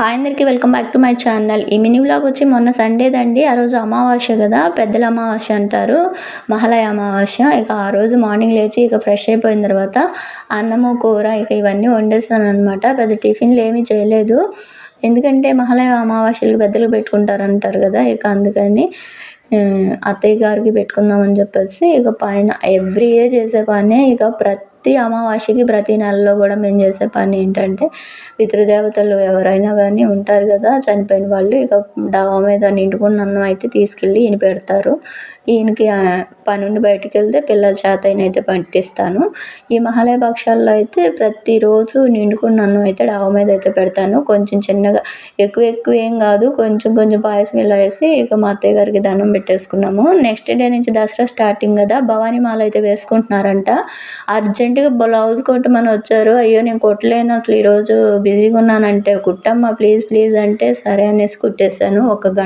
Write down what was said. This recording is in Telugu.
హాయ్ అందరికీ welcome back to my channel. ఈ మినీ వ్లాగ్ వచ్చి మొన్న సండేదండి ఆ రోజు అమావాస్య కదా పెద్దల అమావాస్య అంటారు మహాలయ అమావాస్య. ఇక ఆ రోజు మార్నింగ్ లేచి ఇక ఫ్రెష్ అయిపోయిన తర్వాత అన్నము కూర ఇక ఇవన్నీ వండేస్తాను అనమాట పెద్ద టిఫిన్లు ఏమీ చేయలేదు. ఎందుకంటే మహాలయ అమావాస్యలకు పెద్దలు పెట్టుకుంటారు అంటారు కదా ఇక అందుకని అత్తయ్య గారికి పెట్టుకుందామని చెప్పేసి ఇక పైన ఎవ్రీ ఇయర్ చేసే పనే ఇక ప్రతి ప్రతి అమావాస్యకి ప్రతి నెలలో కూడా మేము చేసే పని ఏంటంటే పితృదేవతలు ఎవరైనా కానీ ఉంటారు కదా చనిపోయిన వాళ్ళు ఇక డాబా మీద నిండుకున్న అన్నం అయితే తీసుకెళ్ళి ఈయన పెడతారు. ఈయనకి పని నుండి బయటికి వెళ్తే పిల్లల చేత అయితే పట్టిస్తాను ఈ మహాలయ పక్షాల్లో అయితే ప్రతిరోజు నిండుకున్న అన్నం అయితే డాబా మీద అయితే పెడతాను. కొంచెం చిన్నగా ఎక్కువ ఎక్కువ ఏం కాదు కొంచెం కొంచెం పాయసం ఇలా వేసి ఇక మా అత్తయ్య గారికి దండం పెట్టేసుకున్నాము. నెక్స్ట్ డే నుంచి దసరా స్టార్టింగ్ కదా భవానీ మాల అయితే వేసుకుంటున్నారంట. అర్జెంట్ అర్జెంటుగా బ్లౌజ్ కొట్టమని వచ్చారు. అయ్యో నేను కొట్టలేను. అసలు ఈరోజు బిజీగా ఉన్నానంటే కుట్టమ్మా ప్లీజ్ ప్లీజ్ అంటే సరే అనేసి కుట్టేశాను. ఒక గంట